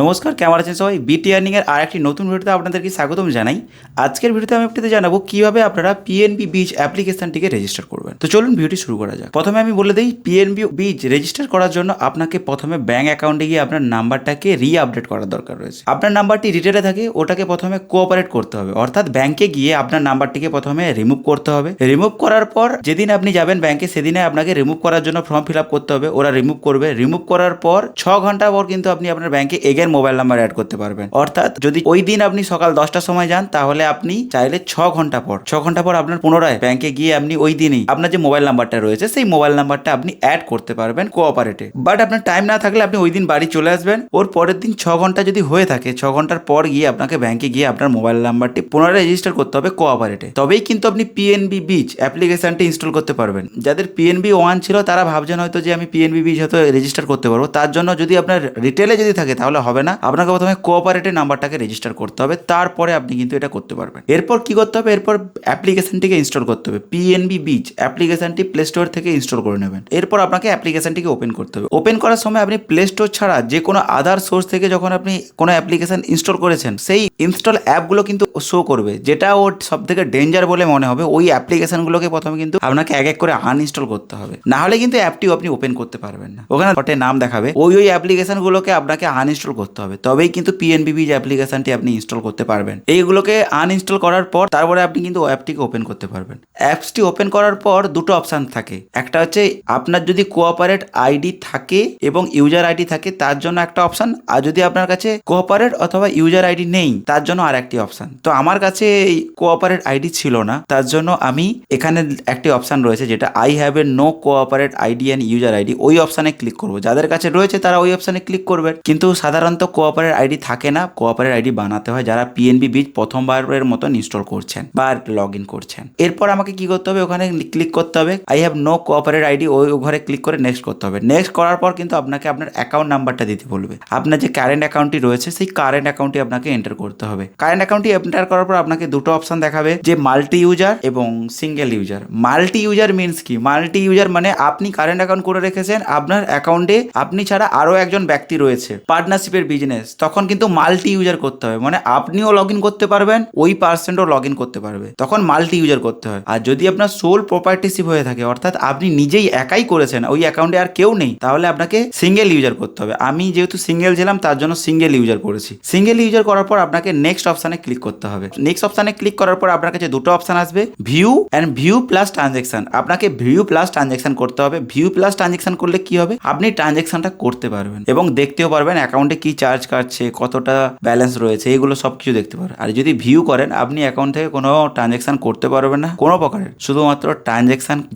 নমস্কার, কেমন আছেন সবাই? বিটি আর্নিংয়ের আর একটি নতুন ভিডিওতে আপনাদেরকে স্বাগতম জানাই। আজকের ভিডিওতে আমি আপনাদের জানাব কীভাবে আপনারা পিএনবি বিচ অ্যাপ্লিকেশানটিকে রেজিস্টার করবেন তো চলুন ভিডিওটি শুরু করা যাক। প্রথমে আমি বলে দিই পিএনবি বিচ রেজিস্টার করার জন্য আপনাকে প্রথমে ব্যাংক অ্যাকাউন্টে গিয়ে আপনার নাম্বারটাকে রি আপডেট করার দরকার রয়েছে। আপনার নাম্বারটি রিটেলে থাকে, ওটাকে প্রথমে কোঅপারেট করতে হবে। অর্থাৎ ব্যাংকে গিয়ে আপনার নাম্বারটিকে প্রথমে রিমুভ করতে হবে। রিমুভ করার পর যেদিন আপনি যাবেন ব্যাংকে সেদিনে আপনাকে রিমুভ করার জন্য ফর্ম ফিল আপ করতে হবে। ওরা রিমুভ করবে। রিমুভ করার পর ছ ঘণ্টা পর কিন্তু আপনি আপনার ব্যাংকে এগেন মোবাইল নাম্বার অ্যাড করতে পারবেন। অর্থাৎ যদি ওই দিন আপনি সকাল দশটার সময় যান, তাহলে আপনি চাইলে ছ ঘণ্টা পর, ছ ঘণ্টা পর আপনার পুনরায় ব্যাংকে গিয়ে আপনি ওই দিনই আপনার যে মোবাইল নাম্বারটা রয়েছে, সেই মোবাইল নাম্বারটা আপনি অ্যাড করতে পারবেন কোঅপারেটে বাট আপনার টাইম না থাকলে আপনি ওই দিন বাড়ি চলে আসবেন। ওর পরের দিন ছ ঘণ্টা যদি হয়ে থাকে, ছ ঘণ্টার পর গিয়ে আপনাকে ব্যাংকে গিয়ে আপনার মোবাইল নাম্বারটি পুনরায় রেজিস্টার করতে হবে কোঅপারেটে তবেই কিন্তু আপনি পিএনবি বিচ অ্যাপ্লিকেশনটি ইনস্টল করতে পারবেন। যাদের পিএনবি ওয়ান ছিল, তারা ভাবছেন হয়তো যে আমি পিএনবি বিচ হয়তো রেজিস্টার করতে পারব। তার জন্য যদি আপনার রিটেলে যদি থাকে, তাহলে হবে না। আপনাকে প্রথমে কোঅপারেটিভ নাম্বারটাকে রেজিস্টার করতে হবে। তারপরে আপনি কিন্তু এটা করতে পারবেন। এরপর কি করতে হবে? এরপর অ্যাপ্লিকেশনটিকে ইনস্টল করতে হবে। পিএনবি বিচ অ্যাপ্লিকেশনটি প্লে স্টোর থেকে ইনস্টল করে নেবেন। এরপর আপনাকে অ্যাপ্লিকেশনটিকে ওপেন করতে হবে। ওপেন করার সময় আপনি প্লে স্টোর ছাড়া যে কোনো আদার সোর্স থেকে যখন আপনি কোনো অ্যাপ্লিকেশন ইনস্টল করেছেন, সেই ইনস্টল অ্যাপগুলো কিন্তু শো করবে। যেটা ওর সব থেকে ডেঞ্জার বলে মনে হবে, ওই অ্যাপ্লিকেশনগুলোকে প্রথমে কিন্তু আপনাকে এক এক করে আনইনস্টল করতে হবে। না হলে কিন্তু অ্যাপটি আপনি ওপেন করতে পারবেন না। ওখানে ফটে নাম দেখাবে। ওই ওই অ্যাপ্লিকেশনগুলোকে আপনাকে আনইনস্টল করতে হবে। তবেই কিন্তু পিএনবিবি যে অ্যাপ্লিকেশনটি আপনি ইনস্টল করতে পারবেন, এইগুলোকে আনইনস্টল করার পর তারপরে আপনি কিন্তু অ্যাপটিকে ওপেন করতে পারবেন। অ্যাপসটি ওপেন করার পর দুটো অপশান থাকে। একটা হচ্ছে আপনার যদি কোঅপারেট আইডি থাকে এবং ইউজার আইডি থাকে, তার জন্য একটা অপশান আর যদি আপনার কাছে কোঅপারেট অথবা ইউজার আইডি নেই, তার জন্য আর একটি অপশান তো আমার কাছে এই কোঅপারেট আইডি ছিল না, তার জন্য আমি এখানে একটি অপশান রয়েছে, যেটা I have a no cooperate ID and user ID ওই অপশানে ক্লিক করব। যাদের কাছে রয়েছে, তারা ওই অপশানে ক্লিক করবেন কিন্তু সাধারণত কোঅপারেট আইডি থাকে না। কোঅপারেট আইডি বানাতে হয় যারা পিএনবি বিচ প্রথমবারের মতন ইনস্টল করছেন বা লগ ইন করছেন। এরপর আমাকে কি করতে হবে? ওখানে ক্লিক করতে হবে। I have no cooperate ID ওই ঘরে ক্লিক করে নেক্সট করতে হবে। নেক্সট করার পর কিন্তু আপনাকে আপনার অ্যাকাউন্ট নাম্বারটা দিতে বলবে। আপনার যে কারেন্ট অ্যাকাউন্টটি রয়েছে, সেই কারেন্ট অ্যাকাউন্টটি আপনাকে এন্টার করতে হবে। কারেন্ট অ্যাকাউন্টটি এন্টার করার পর আপনাকে দুটো অপশন দেখাবে, যে মাল্টি ইউজার এবং single user multi user means কি? মাল্টি ইউজার মানে আপনি কারেন্ট অ্যাকাউন্ট করে রেখেছেন, আপনার অ্যাকাউন্টে আপনি ছাড়া আরও একজন ব্যক্তি রয়েছে পার্টনারশিপের বিজনেস তখন কিন্তু মাল্টি ইউজার করতে হবে। মানে আপনিও লগ করতে পারবেন, ওই পার্সেন্টও লগ করতে পারবে। তখন মাল্টি ইউজার করতে হয়। আর যদি আপনার সোল প্রপার্টিশিপ হয়ে থাকে। অর্থাৎ আপনি নিজেই একাই করেছেন, ওই অ্যাকাউন্টে আর কেউ নেই। তাহলে আপনাকে সিঙ্গেল ইউজার করতে হবে। আমি যেহেতু সিঙ্গেল ছিলাম, তার জন্য সিঙ্গেল ইউজার করেছি। সিঙ্গেল ইউজার করার পর আপনাকে নেক্সট অপশানে ক্লিক করতে হবে। নেক্সট অপশানে ক্লিক করার পর আপনার কাছে দুটো অপশান আসবে view and view plus transaction আপনাকে ভিউ প্লাস ট্রানজেকশন করতে হবে। ভিউ প্লাস ট্রানজেকশন করলে কি হবে? আপনি ট্রানজেকশনটা করতে পারবেন এবং দেখতেও পারবেন অ্যাকাউন্টে কি চার্জ কাটছে, কতটা ব্যালেন্স রয়েছে, এগুলো সব কিছু দেখতে পারবেন। আর যদি ভিউ করেন, আপনি অ্যাকাউন্ট থেকে কোনো ট্রানজেকশন করতে পারবেন না, কোনো প্রকারের। শুধুমাত্র ট্রানজেকশন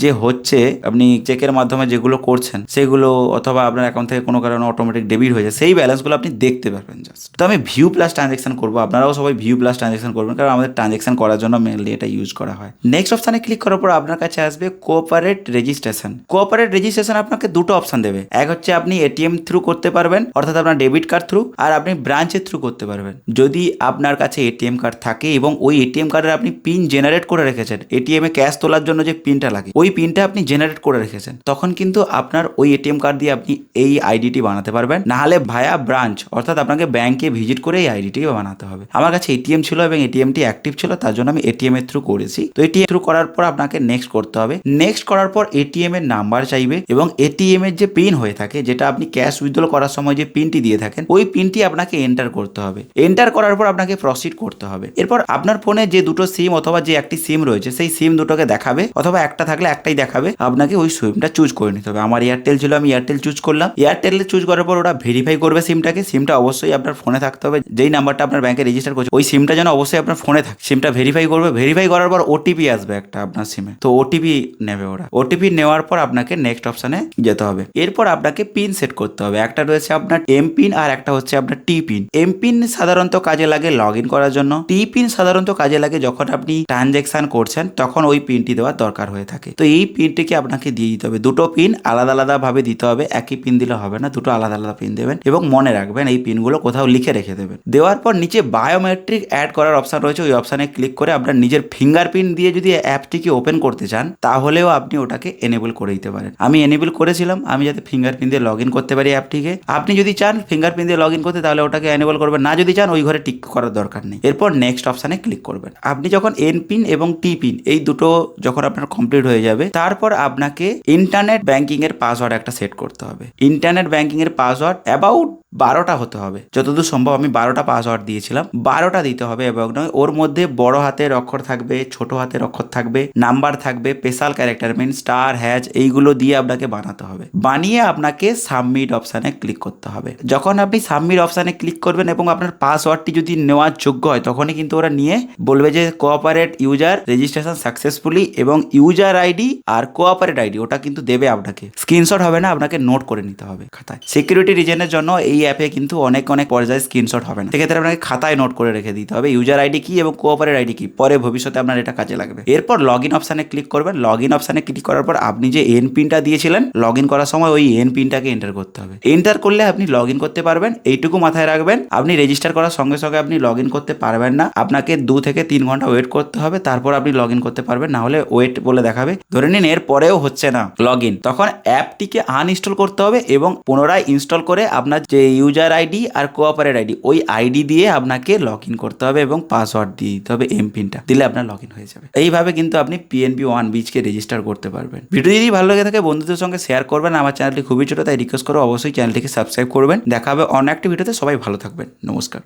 যে হচ্ছে, আপনি চেকের মাধ্যমে যেগুলো করছেন, সেগুলো অথবা আপনার অ্যাকাউন্ট থেকে কোনো কারণে অটোমেটিক ডেবিট হয়ে যায়, সেই ব্যালেন্সগুলো আপনি দেখতে পারবেন জাস্ট তো আমি ভিউ প্লাস ট্রানজেকশন করব, আপনারাও সবাই ভিউ প্লাস ট্রানজেকশন করবেন, কারণ আমাদের ট্রানজেকশন করার জন্য মেনলি এটা ইউজ করা হয়। নেক্সট অপশানে ক্লিক করার পর আপনার কাছে আসবে কোঅপারেট রেজিস্ট্রেশন কোঅপারেট রেজিস্ট্রেশন আপনাকে দুটো অপশন দেবে। এক হচ্ছে আপনি এটিএম থ্রু করতে পারবেন, অর্থাৎ আপনার ডেবিট কার্ড থ্রু আর আপনি ব্রাঞ্চের থ্রু করতে পারবেন। যদি আপনার কাছে এটিএম কার্ড থাকে এবং ওই এটিএম কার্ডের আপনি পিন জেনারেট করে রেখেছেন এটিএম ক্যাশ তোলার জন্য যে পিনটা লাগে। ওই পিনটা আপনি জেনারেট করে রেখেছেন। তখন কিন্তু আপনার ওই এটিএম কার্ড দিয়ে আপনি এই আইডিটি বানাতে পারবেন। না হলে ভায়া ব্রাঞ্চ অর্থাৎ আপনাকে ব্যাংকে ভিজিট করে এই আইডিটি বানাতে হবে। আমার কাছে এটিএম ছিল এবং এটিএমটি অ্যাক্টিভ ছিল, তার জন্য আমি এটিএম এর থ্রু করেছি। তো এটিএম থ্রু করার পর আপনাকে নেক্সট করতে হবে। নেক্সট করার পর এটিএম এর নাম্বার চাইবে এবং এটিএম এর যে পিন হয়ে থাকে, যেটা আপনি ক্যাশ উইথড্রল করার সময় যে পিনটি দিয়ে থাকেন, ওই পিনটি আপনাকে এন্টার করতে হবে। এন্টার করার পর আপনাকে প্রসিড করতে হবে। এরপর আপনার ফোনে যে দুটো সিম অথবা যে একটি সিম রয়েছে, সেই সিম দুটোকে দেখাবে অথবা একটা থাকলে একটাই দেখাবে, আপনাকে ওই সিমটা চুজ করে নিতে হবে। আমার এয়ারটেল ছিল, আমি এয়ারটেল চুজ করলাম। এয়ারটেল চুজ করার পর ওরা ভেরিফাই করবে সিমটাকে। সিমটা অবশ্যই আপনার ফোনে থাকতে হবে। যেই নাম্বারটা আপনার ব্যাংকে রেজিস্টার করছে, ওই সিমটা যেন অবশ্যই আপনার ফোনে থাকে। সিমটা ভেরিফাই করবে। ভেরিফাই করার পর ওটিপি আসবে একটা আপনার সিমে তো ওটিপি নেবে ওরা। ওটিপি নেওয়ার পর আপনাকে নেক্সট অপশানে যেতে হবে। এরপর আপনাকে পিন সেট করতে হবে। একটা রয়েছে আপনার এম পিন আর একটা হচ্ছে আপনার টি পিন এম পিন সাধারণত কাজে লাগে লগ ইন করার জন্য। টি পিন সাধারণত কাজে লাগে যখন আপনি ট্রানজেকশন করছেন, তখন ওই পিনটি দেওয়ার দরকার হয়ে হয়ে থাকে। তো এই পিনটিকে আপনাকে দিয়ে দিতে হবে? দুটো পিন আলাদা আলাদা ভাবে দিতে হবে। একই পিন দিলে হবে না। দুটো আলাদা আলাদা পিন দেবেন এবং মনে রাখবেন এই পিনগুলো কোথাও লিখে রেখে দেবেন। দেওয়ার পর নিচে বায়োমেট্রিক অ্যাড করার অপশন রয়েছে। ওই অপশানে ক্লিক করে আপনার নিজের ফিঙ্গারপ্রিন্ট দিয়ে যদি অ্যাপটিকে ওপেন করতে চান, তাহলেও আপনি ওটাকে এনেবল করে দিতে পারেন। আমি এনেবল করেছিলাম। আমি যাতে ফিঙ্গারপ্রিন্ট দিয়ে লগ ইন করতে পারি অ্যাপটিকে। আপনি যদি চান ফিঙ্গারপ্রিন্ট দিয়ে লগ ইন করতে, তাহলে ওটাকে এনেবল করবেন। না যদি চান, ওই ঘরে টিক করার দরকার নেই। এরপর নেক্সট অপশানে ক্লিক করবেন। আপনি যখন এন পিন এবং টি পিন এই দুটো যখন আপনার কমপ্লিট হয়ে যাবে। তারপর আপনাকে ইন্টারনেট ব্যাংকিং এর পাসওয়ার্ড একটা সেট করতে হবে। ইন্টারনেট ব্যাংকিং এর পাসওয়ার্ড অ্যাবাউট বারোটা হতে হবে। যতদূর সম্ভব আমি বারোটা পাসওয়ার্ড দিয়েছিলাম। বারোটা দিতে হবে এবং ওর মধ্যে বড় হাতের অক্ষর থাকবে, ছোট হাতের অক্ষর থাকবে নাম্বার থাকবে special character mean star hash এইগুলো দিয়ে আপনাকে বানাতে হবে। বানিয়ে আপনাকে সাবমিট অপশানে ক্লিক করতে হবে। যখন আপনি সাবমিট অপশানে ক্লিক করবেন এবং আপনার পাসওয়ার্ডটি যদি নেওয়ার যোগ্য হয়, তখনই কিন্তু ওরা নিয়ে বলবে যে কোঅপারেট ইউজার রেজিস্ট্রেশন সাকসেসফুলি এবং ইউজার আইডি আর কোঅপারেট আইডি ওটা কিন্তু দেবে আপনাকে। স্ক্রিনশট হবে না, আপনাকে নোট করে নিতে হবে খাতায়। সিকিউরিটি রিজনের জন্য এই অ্যাপে কিন্তু অনেক অনেক পর্যায়ে স্ক্রিনশট হবে না। সেক্ষেত্রে আপনাকে খাতায় নোট করে রেখে দিতে হবে ইউজার আইডি কি এবং কোঅপারেট আইডি কি। পরে ভবিষ্যতে আপনার এটা কাজে লাগবে। এরপর লগ ইন অপশানে ক্লিক করবেন। লগ ইন অপশানে ক্লিক করার পর আপনি যে এন পিনটা দিয়েছিলেন লগ ইন করার সময় ওই এন পিনটাকে এন্টার করতে হবে। এন্টার করলে আপনি লগ ইন করতে পারবেন, এইটুকু মাথায় রাখবেন। আপনি রেজিস্টার করার সঙ্গে সঙ্গে আপনি লগ ইন করতে পারবেন না। আপনাকে দু থেকে তিন ঘণ্টা ওয়েট করতে হবে, তারপর আপনি লগ ইন করতে পারবেন। না হলে ওয়েট বলে দেখাবে। ধরে নিন, এর পরেও হচ্ছে না লগ ইন তখন অ্যাপটিকে আনইনস্টল করতে হবে এবং পুনরায় ইনস্টল করে আপনার যে ইউজার আইডি আর কোঅপারেট আইডি ওই আইডি দিয়ে আপনাকে লগ ইন করতে হবে এবং পাসওয়ার্ড দিয়ে দিতে হবে এম পিনটা দিলে আপনার লগ ইন হয়ে যাবে। এইভাবে কিন্তু আপনি পিএনপি ওয়ান বিচকে রেজিস্টার করতে পারবেন। ভিডিও যদি ভালো লেগে থাকে, বন্ধুদের সঙ্গে শেয়ার করবেন। আমার চ্যানেলটি খুবই ছোট, তাই রিকোয়েস্ট করো অবশ্যই চ্যানেলটিকে সাবস্ক্রাইব করবেন। দেখা হবে অন্য একটি ভিডিওতে। সবাই ভালো থাকবেন। নমস্কার।